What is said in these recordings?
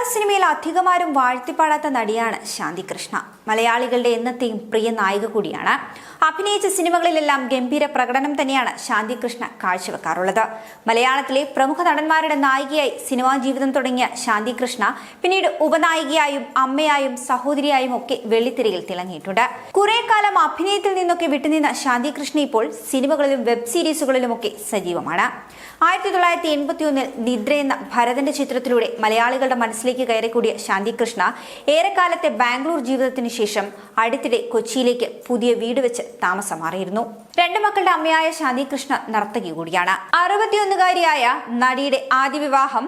മലയാള സിനിമയിൽ അധികമാരും വാഴ്ത്തിപ്പാടാത്ത നടിയാണ് ശാന്തി കൃഷ്ണ മലയാളികളുടെ എന്നത്തെയും പ്രിയ നായിക കൂടിയാണ്. അഭിനയിച്ച സിനിമകളിലെല്ലാം ഗംഭീര പ്രകടനം തന്നെയാണ് ശാന്തി കൃഷ്ണ കാഴ്ചവെക്കാറുള്ളത്. മലയാളത്തിലെ പ്രമുഖ നടന്മാരുടെ നായികയായി സിനിമാ ജീവിതം തുടങ്ങിയ ശാന്തി കൃഷ്ണ പിന്നീട് ഉപനായികയായും അമ്മയായും സഹോദരിയായും ഒക്കെ വെള്ളിത്തിരയിൽ തിളങ്ങിയിട്ടുണ്ട്. കുറെ കാലം അഭിനയത്തിൽ നിന്നൊക്കെ വിട്ടുനിന്ന ശാന്തി കൃഷ്ണ ഇപ്പോൾ സിനിമകളിലും വെബ് സീരീസുകളിലുമൊക്കെ സജീവമാണ്. ആയിരത്തി തൊള്ളായിരത്തി എൺപത്തി ഒന്നിൽ നിദ്ര എന്ന ഭരതന്റെ ചിത്രത്തിലൂടെ മലയാളികളുടെ മനസ്സിലേക്ക് കയറിക്കൂടിയ ശാന്തി കൃഷ്ണ ഏറെക്കാലത്തെ ബാംഗ്ലൂർ ജീവിതത്തിന് ശേഷം അടുത്തിടെ കൊച്ചിയിലേക്ക് പുതിയ വീട് വെച്ച് താമസം മാറിയിരുന്നു. രണ്ട് മക്കളുടെ അമ്മയായ ശാന്തി കൃഷ്ണ നർത്തകി കൂടിയാണ്. അറുപത്തിയൊന്നുകാരിയായ നടിയുടെ ആദ്യ വിവാഹം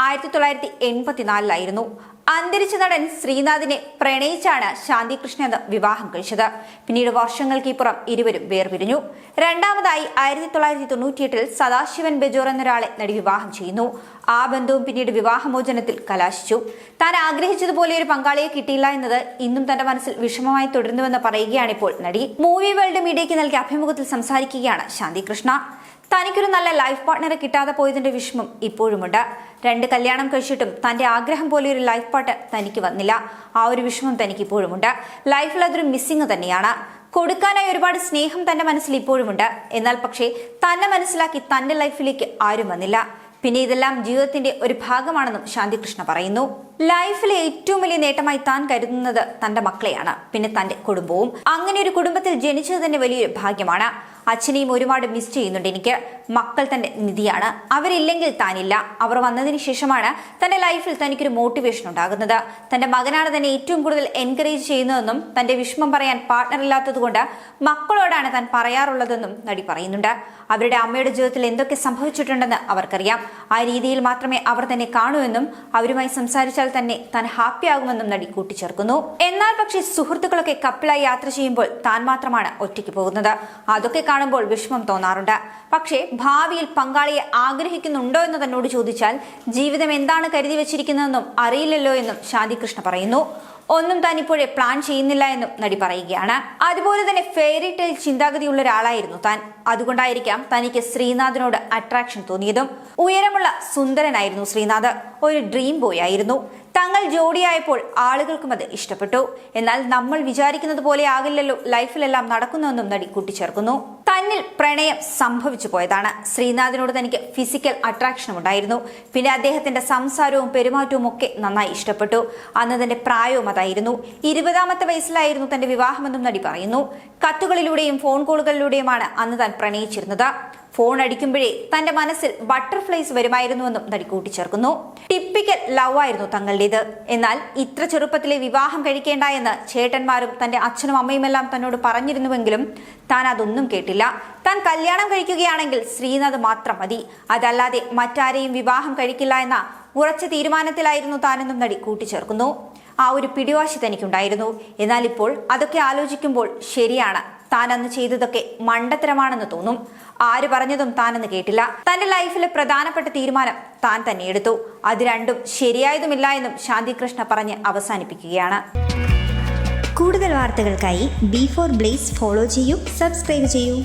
ആയിരത്തി തൊള്ളായിരത്തി എൺപത്തിനാലിലായിരുന്നു. അന്തരിച്ച നടൻ ശ്രീനാഥിനെ പ്രണയിച്ചാണ് ശാന്തി കൃഷ്ണ എന്ന വിവാഹം കഴിച്ചത്. പിന്നീട് വർഷങ്ങൾക്ക് ഇപ്പുറം ഇരുവരും വേർപിരിഞ്ഞു. രണ്ടാമതായി ആയിരത്തി തൊള്ളായിരത്തി തൊണ്ണൂറ്റിയെട്ടിൽ സദാശിവൻ ബെജോർ എന്നൊരാളെ നടി വിവാഹം ചെയ്യുന്നു. ആ ബന്ധവും പിന്നീട് വിവാഹമോചനത്തിൽ കലാശിച്ചു. താൻ ആഗ്രഹിച്ചതുപോലെ ഒരു പങ്കാളിയെ കിട്ടിയില്ല എന്നത് ഇന്നും തന്റെ മനസ്സിൽ വിഷമമായി തുടരുന്നുവെന്ന് പറയുകയാണ് ഇപ്പോൾ നടി. മൂവി വേൾഡ് മീഡിയയ്ക്ക് നൽകിയ അഭിമുഖത്തിൽ സംസാരിക്കുകയാണ് ശാന്തി കൃഷ്ണ തനിക്കൊരു നല്ല ലൈഫ് പാർട്ട്ണറെ കിട്ടാതെ പോയതിന്റെ വിഷമം ഇപ്പോഴുമുണ്ട്. രണ്ട് കല്യാണം കഴിച്ചിട്ടും തന്റെ ആഗ്രഹം പോലെ ഒരു ലൈഫ് പാർട്ട് തനിക്ക് വന്നില്ല. ആ ഒരു വിഷമം തനിക്ക് ഇപ്പോഴുമുണ്ട് ലൈഫിൽ അതൊരു മിസ്സിങ് തന്നെയാണ്. കൊടുക്കാനായി ഒരുപാട് സ്നേഹം തന്റെ മനസ്സിൽ ഇപ്പോഴുമുണ്ട്. എന്നാൽ പക്ഷേ തന്നെ മനസ്സിലാക്കി തന്റെ ലൈഫിലേക്ക് ആരും വന്നില്ല. പിന്നെ ഇതെല്ലാം ജീവിതത്തിന്റെ ഒരു ഭാഗമാണെന്നും ശാന്തികൃഷ്ണ പറയുന്നു. ലൈഫിലെ ഏറ്റവും വലിയ നേട്ടമായി താൻ കരുതുന്നത് തന്റെ മക്കളെയാണ്. പിന്നെ തന്റെ കുടുംബവും. അങ്ങനെ ഒരു കുടുംബത്തിൽ ജനിച്ചത് തന്നെ വലിയൊരു ഭാഗ്യമാണ്. അച്ഛനെയും ഒരുപാട് മിസ് ചെയ്യുന്നുണ്ട് എനിക്ക്. മക്കൾ തന്റെ നിധിയാണ്. അവരില്ലെങ്കിൽ താനില്ല. അവർ വന്നതിന് ശേഷമാണ് തന്റെ ലൈഫിൽ തനിക്കൊരു മോട്ടിവേഷൻ ഉണ്ടാകുന്നത്. തന്റെ മകനാണ് തന്നെ ഏറ്റവും കൂടുതൽ എൻകറേജ് ചെയ്യുന്നതെന്നും തന്റെ വിഷമം പറയാൻ പാർട്ണർ ഇല്ലാത്തതുകൊണ്ട് മക്കളോടാണ് താൻ പറയാറുള്ളതെന്നും നടി പറയുന്നുണ്ട്. അവരുടെ അമ്മയുടെ ജീവിതത്തിൽ എന്തൊക്കെ സംഭവിച്ചിട്ടുണ്ടെന്ന് അവർക്കറിയാം. ആ രീതിയിൽ മാത്രമേ അവർ തന്നെ കാണൂ എന്നും അവരുമായി സംസാരിച്ചാൽ തന്നെ താൻ ഹാപ്പി ആകുമെന്നും നടി കൂട്ടിച്ചേർക്കുന്നു. എന്നാൽ പക്ഷേ സുഹൃത്തുക്കളൊക്കെ കപ്പിളായി യാത്ര ചെയ്യുമ്പോൾ താൻ മാത്രമാണ് ഒറ്റയ്ക്ക് പോകുന്നത്. അതൊക്കെ കാണുമ്പോൾ വിഷമം തോന്നാറുണ്ട്. പക്ഷേ ഭാവിയിൽ പങ്കാളിയെ ആഗ്രഹിക്കുന്നുണ്ടോ എന്ന് തന്നോട് ചോദിച്ചാൽ ജീവിതം എന്താണ് കരുതി വെച്ചിരിക്കുന്നതെന്നും അറിയില്ലല്ലോ എന്നും ഷാദി കൃഷ്ണ പറയുന്നു. ഒന്നും താൻ ഇപ്പോഴേ പ്ലാൻ ചെയ്യുന്നില്ല എന്നും നടി പറയുകയാണ്. അതുപോലെ തന്നെ ഫെയറി ടെയിൽ ചിന്താഗതിയുള്ള ഒരാളായിരുന്നു താൻ. അതുകൊണ്ടായിരിക്കാം തനിക്ക് ശ്രീനാഥിനോട് അട്രാക്ഷൻ തോന്നിയതും. ഉയരമുള്ള സുന്ദരനായിരുന്നു ശ്രീനാഥ്. ഒരു ഡ്രീം ബോയ് ആയിരുന്നു. തങ്ങൾ ജോഡിയായപ്പോൾ ആളുകൾക്കും അത് ഇഷ്ടപ്പെട്ടു. എന്നാൽ നമ്മൾ വിചാരിക്കുന്നത് പോലെ ആകില്ലല്ലോ ലൈഫിലെല്ലാം നടക്കുന്നുവെന്നും നടി കൂട്ടിച്ചേർക്കുന്നു. തന്നിൽ പ്രണയം സംഭവിച്ചു പോയതാണ്. ശ്രീനാഥിനോട് തനിക്ക് ഫിസിക്കൽ അട്രാക്ഷനും ഉണ്ടായിരുന്നു. പിന്നെ അദ്ദേഹത്തിന്റെ സംസാരവും പെരുമാറ്റവും ഒക്കെ നന്നായി ഇഷ്ടപ്പെട്ടു. അന്ന് തന്റെ പ്രായവും അതായിരുന്നു. ഇരുപതാമത്തെ വയസ്സിലായിരുന്നു തന്റെ വിവാഹമെന്നും നടി പറയുന്നു. കത്തുകളിലൂടെയും ഫോൺ കോളുകളിലൂടെയുമാണ് അന്ന് താൻ പ്രണയിച്ചിരുന്നത്. ഫോൺ അടിക്കുമ്പോഴേ തന്റെ മനസ്സിൽ ബട്ടർഫ്ലൈസ് വരുമായിരുന്നുവെന്നും നടി കൂട്ടിച്ചേർക്കുന്നു. ടിപ്പിക്കൽ ലവ് ആയിരുന്നു തങ്ങളുടേത്. എന്നാൽ ഇത്ര ചെറുപ്പത്തിലെ വിവാഹം കഴിക്കേണ്ട എന്ന് ചേട്ടന്മാരും തന്റെ അച്ഛനും അമ്മയുമെല്ലാം തന്നോട് പറഞ്ഞിരുന്നുവെങ്കിലും താൻ അതൊന്നും കേട്ടില്ല. താൻ കല്യാണം കഴിക്കുകയാണെങ്കിൽ ശ്രീനാഥ് മാത്രം മതി. അതല്ലാതെ മറ്റാരെയും വിവാഹം കഴിക്കില്ല എന്ന ഉറച്ച തീരുമാനത്തിലായിരുന്നു താനെന്നും നടി കൂട്ടിച്ചേർക്കുന്നു. ആ ഒരു പിടിവാശി തനിക്കുണ്ടായിരുന്നു. എന്നാൽ ഇപ്പോൾ അതൊക്കെ ആലോചിക്കുമ്പോൾ ശരിയാണ്. താൻ അന്ന് ചെയ്തതൊക്കെ മണ്ടത്തരമാണെന്ന് തോന്നും. ആര് പറഞ്ഞതും താനെന്ന് കേട്ടില്ല. തന്റെ ലൈഫിലെ പ്രധാനപ്പെട്ട തീരുമാനം താൻ തന്നെ എടുത്തു. അത് രണ്ടും ശരിയായതുമില്ല എന്നും ശാന്തികൃഷ്ണ പറഞ്ഞ് അവസാനിപ്പിക്കുകയാണ്. കൂടുതൽ വാർത്തകൾക്കായി ബി ഫോർ ബ്ലേസ് ഫോളോ ചെയ്യൂ സബ്സ്ക്രൈബ് ചെയ്യൂ.